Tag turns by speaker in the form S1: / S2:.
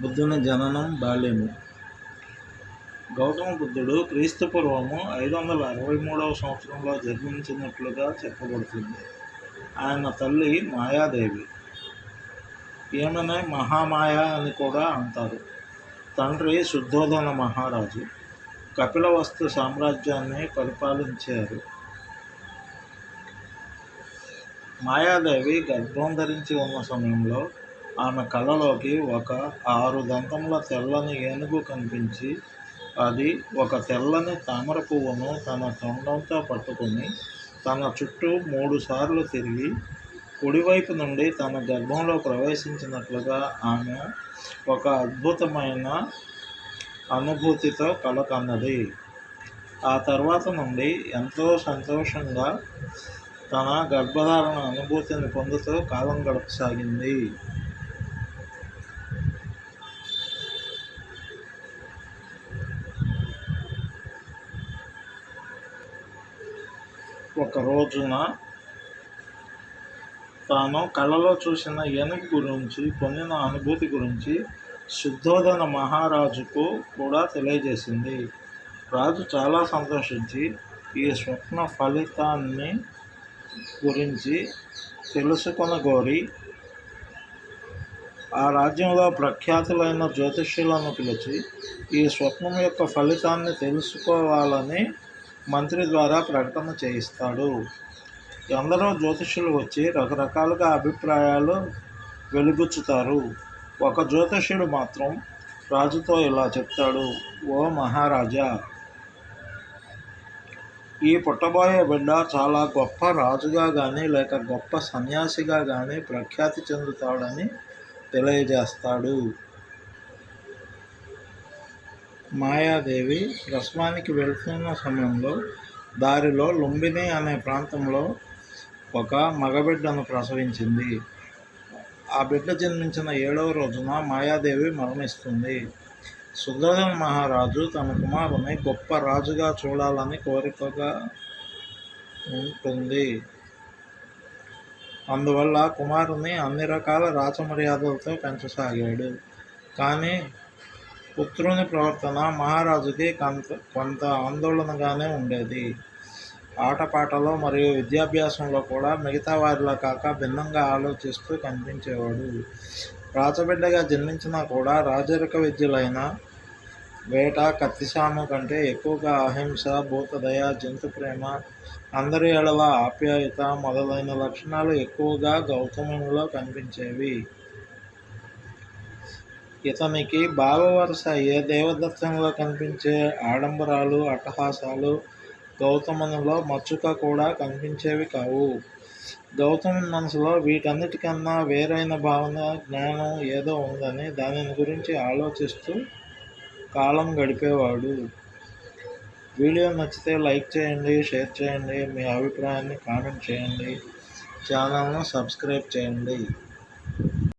S1: బుద్ధుని జననం బాల్యము. గౌతమ బుద్ధుడు క్రీస్తు పూర్వము ఐదు వందల అరవై మూడవ సంవత్సరంలో జన్మించినట్లుగా చెప్పబడుతుంది. ఆయన తల్లి మాయాదేవి. ఈమెనే మహామాయ అని కూడా అంటారు. తండ్రి శుద్ధోధన మహారాజు. కపిలవస్తు సామ్రాజ్యాన్ని పరిపాలించారు. మాయాదేవి గర్భం ధరించి ఉన్న సమయంలో ఆమె కళ్ళలోకి ఒక ఆరు దంతముల తెల్లని ఏనుగు కనిపించి అది ఒక తెల్లని తామర పువ్వును తన తొండంతో పట్టుకుని తన చుట్టూ మూడు సార్లు తిరిగి కుడివైపు నుండి తన గర్భంలో ప్రవేశించినట్లుగా ఆమె ఒక అద్భుతమైన అనుభూతితో కలకన్నది ఆ తర్వాత నుండి ఎంతో సంతోషంగా తన గర్భధారణ అనుభూతిని పొందుతూ కాలం గడపసాగింది. ఒక రోజున తాను కళలో చూసిన ఏనుగు గురించి పొందిన అనుభూతి గురించి శుద్ధోధన మహారాజుకు కూడా తెలియజేసింది. రాజు చాలా సంతోషించి ఈ స్వప్న ఫలితాన్ని గురించి తెలుసుకొనగోరి ఆ రాజ్యంలో ప్రఖ్యాతులైన జ్యోతిష్యులను పిలిచి ఈ స్వప్నం యొక్క ఫలితాన్ని తెలుసుకోవాలని మంత్రి ద్వారా ప్రకటన చేయిస్తాడు. ఎందరో జ్యోతిష్యులు వచ్చి రకరకాలుగా అభిప్రాయాలు వెలుగుచ్చుతారు ఒక జ్యోతిష్యుడు మాత్రం రాజుతో ఇలా చెప్తాడు ఓ మహారాజా ఈ పుట్టబోయే బిడ్డ చాలా గొప్ప రాజుగా కానీ లేక గొప్ప సన్యాసిగా కానీ ప్రఖ్యాతి చెందుతాడని తెలియజేస్తాడు. మాయాదేవి రస్మానికి వెళ్తున్న సమయంలో దారిలో లుంబిని అనే ప్రాంతంలో ఒక మగబిడ్డను ప్రసవించింది. ఆ బిడ్డ జన్మించిన ఏడవ రోజున మాయాదేవి మరణిస్తుంది. సుధోధన మహారాజు తన కుమారుని గొప్ప రాజుగా చూడాలని కోరికగా ఉంటుంది. అందువల్ల కుమారుని అన్ని రకాల రాచమర్యాదలతో పెంచసాగాడు. కానీ పుత్రుని ప్రవర్తన మహారాజుకి కొంత కొంత ఆందోళనగానే ఉండేది. ఆటపాటలో మరియు విద్యాభ్యాసంలో కూడా మిగతా వారిలా కాక భిన్నంగా ఆలోచిస్తూ కనిపించేవాడు. రాజబిడ్డగా జన్మించినా కూడా రాజరిక విద్యులైన వేట కత్తిసాము కంటే ఎక్కువగా అహింస భూతదయ జంతు ప్రేమ అందరి ఎడల ఆప్యాయత మొదలైన లక్షణాలు ఎక్కువగా గౌతమునిలో కనిపించేవి. ఇతనికి భావవరుస ఏ దేవదత్తంలో కనిపించే ఆడంబరాలు అట్టహాసాలు గౌతమునిలో మచ్చుక కూడా కనిపించేవి కావు. గౌతముని మనసులో వీటన్నిటికన్నా వేరైన భావన జ్ఞానం ఏదో ఉందని దానిని గురించి ఆలోచిస్తూ కాలం గడిపేవాడు. వీడియో నచ్చితే లైక్ చేయండి షేర్ చేయండి మీ అభిప్రాయాన్ని కామెంట్ చేయండి. ఛానల్ను సబ్స్క్రైబ్ చేయండి.